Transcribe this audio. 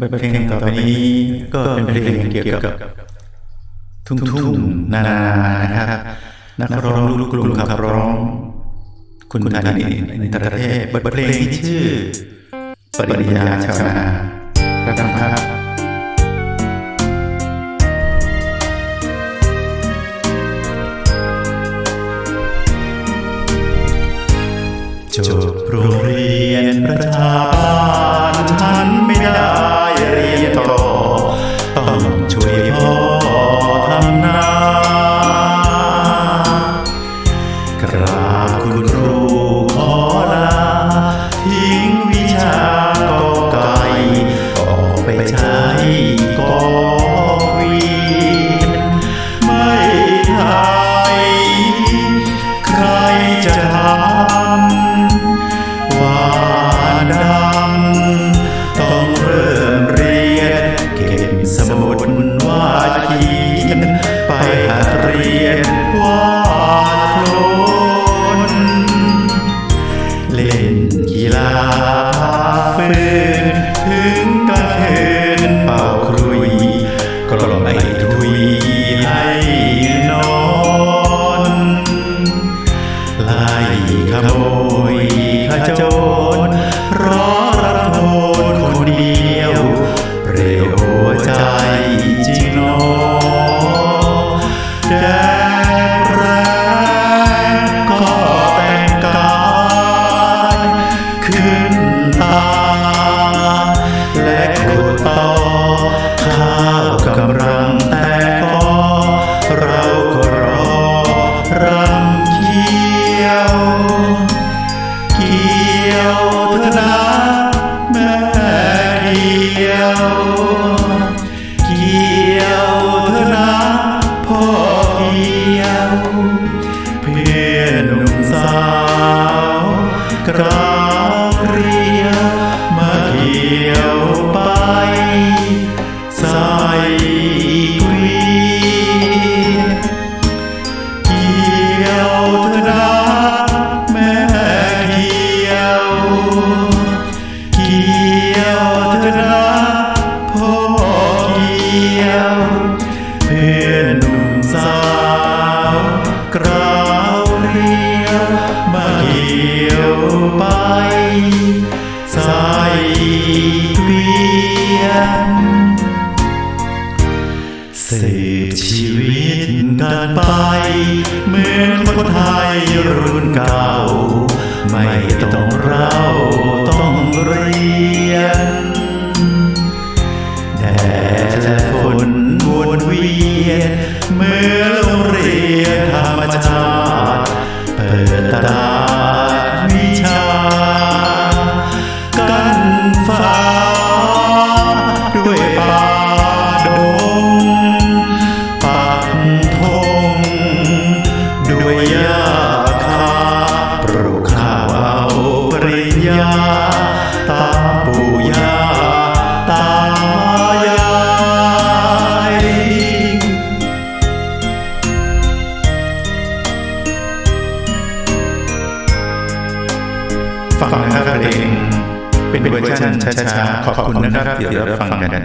บทเพลงต่อไปนี้ก็เป็นเพลงเกี่ยวกับ ทุ่งทุ่งนานานะครับ นักร้องลูกกรุงขับร้อง คุณธานินอินทรเทพบทเพลงที่ชื่อ ปริญญาชาวนารับฟังครับจบโรงเรียนประชา เล่นกีฬา เกี่ยวเถอะนะพ่อเกี่ยว เพื่อนหนุ่มสาวกรา เกวียนสืบชีวิตกันไป เหมือนคนไทยรุ่นเก่า ไม่ต้องเราต้องเรียนแดดและฝนวนเวียน เมื่อโรงเรียนธรรมชาติเปิดตา ฟังนะครับเพลงเป็นเวอร์ชันช้าๆขอบคุณนะครับเดี๋ยวเราฟังกัน